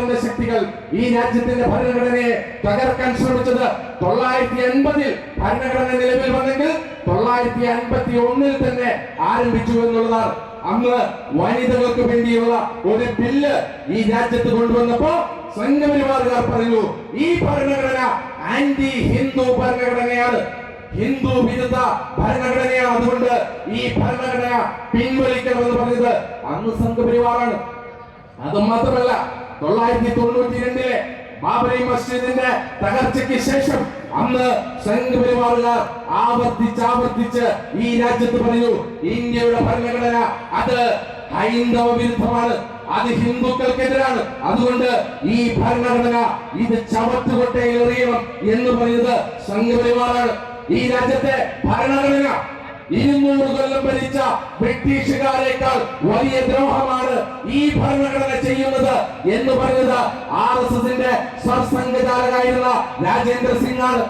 സംഘപരിവാറിന്റെ ശക്തികൾ ഈ രാജ്യത്തിന്റെ ഭരണഘടനയെ തകർക്കാൻ ശ്രമിച്ചത് തൊള്ളായിരത്തി എൺപതിൽ ഭരണഘടന നിലവിൽ വന്നെങ്കിൽ തൊള്ളായിരത്തി അൻപത്തി ഒന്നിൽ തന്നെ ആരംഭിച്ചു എന്നുള്ളതാണ്. അന്ന് വനിതകൾക്ക് വേണ്ടിയുള്ള ഒരു ബില്ല് ഈ രാജ്യത്ത് കൊണ്ടുവന്നപ്പോ സംഘപരിവാറുകാർ പറഞ്ഞു ഈ ഭരണഘടന ആന്റി ഹിന്ദു ഭരണഘടനയാണ്. ഹിന്ദു വിരുദ്ധ ഭരണഘടനയാണ്. അതുകൊണ്ട് ഈ ഭരണഘടന പിൻവലിക്കണമെന്ന് പറഞ്ഞത് അന്ന് സംഘപരിവാറാണ്. അത് മാത്രമല്ല തൊള്ളായിരത്തി തൊണ്ണൂറ്റി രണ്ടിലെ ബാബരി മസ്ജിദിന്റെ തകർച്ചയ്ക്ക് ശേഷം അന്ന് സംഘപരിവാറുകാർ ആവർത്തിച്ച് ആവർത്തിച്ച് ഈ രാജ്യത്ത് പറഞ്ഞു ഇന്ത്യയുടെ ഭരണഘടന അത് ഹൈന്ദവ വിരുദ്ധമാണ് അത് ഹിന്ദുക്കൾക്കെതിരാണ്. അതുകൊണ്ട് ഈ ഭരണഘടന ഇത് ചവറ്റുകൊട്ടയിൽ എറിയണം എന്ന് പറയുന്നത് സംഘപരിവാറാണ് ഈ രാജ്യത്തെ ഭരണഘടന ഇരുന്നൂറ് കൊല്ലം ഭരിച്ച ബ്രിട്ടീഷുകാരേക്കാൾ വലിയ ദ്രോഹമാണ് ഈ ഭരണഘടന ചെയ്യുന്നത് എന്ന് പറഞ്ഞത് ആർ എസ് എസിന്റെ സർസംഘചാലകായിരുന്ന രാജേന്ദ്ര സിംഗ് ആണ്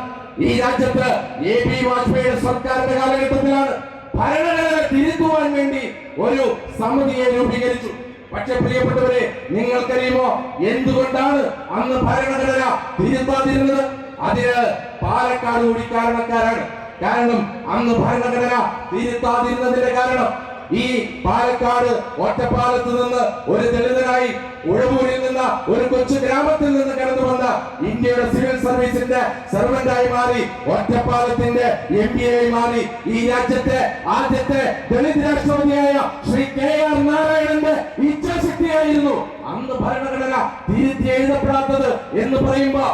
ഈ രാജ്യത്ത് എ പി വാജ്പേയിയുടെ സർക്കാരിന്റെ കാലഘട്ടത്തിലാണ് ഭരണഘടന തിരുത്തുവാൻ വേണ്ടി ഒരു സമിതിയെ രൂപീകരിച്ചു. പക്ഷെ പ്രിയപ്പെട്ടവരെ നിങ്ങൾക്കറിയുമോ എന്തുകൊണ്ടാണ് അന്ന് ഭരണഘടന തിരുത്താതിരുന്നത്? അതിന് പാലക്കാട് കൂടി കാരണക്കാരാണ്. കാരണം അന്ന് ഭരണഘടന തിരുത്താതിരുന്നതിന്റെ കാരണം. ഈ പാലക്കാട് ഒറ്റപ്പാലത്ത് നിന്ന് ഒരു ദളിതനായി ഉഴവൂരിൽ നിന്ന് ഒരു കൊച്ചു ഗ്രാമത്തിൽ നിന്ന് കടന്നു വന്ന ഇന്ത്യയുടെ സിവിൽ സർവീസിന്റെ സർവന്റായി മാറി ഒറ്റപ്പാലത്തിന്റെ എം പി ആയി മാറി ഈ രാജ്യത്തെ ആദ്യത്തെ ദളിത് രാഷ്ട്രപതിയായ ശ്രീ കെ ആർ നാരായണന്റെ ഇച്ഛാശക്തിയായിരുന്നു. അന്ന് ഭരണഘടന തിരുത്തി എഴുതപ്പെടാത്തത് എന്ന് പറയുമ്പോ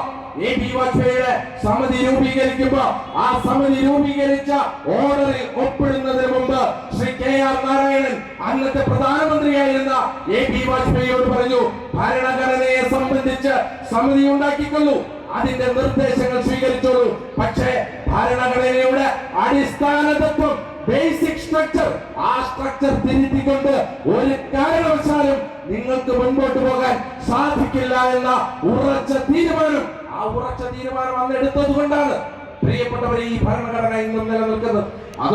എ വാജ്പേയിയുടെ സമിതി രൂപീകരിക്കുമ്പോ ആ സമിതി രൂപീകരിച്ച ഓർഡറിൽ ഒപ്പിടുന്നതിന് മുമ്പ് ശ്രീ കെ ആർ നാരായണൻ അന്നത്തെ പ്രധാനമന്ത്രിയായിരുന്ന എ പി വാജ്പേയിയോട് പറഞ്ഞു ഭരണഘടനയെ സംബന്ധിച്ച് സമിതി ഉണ്ടാക്കിക്കൊള്ളൂ. അതിന്റെ നിർദ്ദേശങ്ങൾ സ്വീകരിച്ചോളൂ. പക്ഷേ ഭരണഘടനയുടെ അടിസ്ഥാന തത്വം ബേസിക് സ്ട്രക്ചർ ആ സ്ട്രക്ചർ തിരുത്തിക്കൊണ്ട് ഒരു കാരണവശാലും നിങ്ങൾക്ക് മുൻപോട്ട് പോകാൻ സാധിക്കില്ല എന്ന ഉറച്ച തീരുമാനം. ആ ഉറച്ച തീരുമാനം അന്ന് എടുത്തത് കൊണ്ടാണ് പ്രിയപ്പെട്ടവരെ ഈ ഭരണഘടന ഇന്നും നിലനിൽക്കുന്നത്. അത്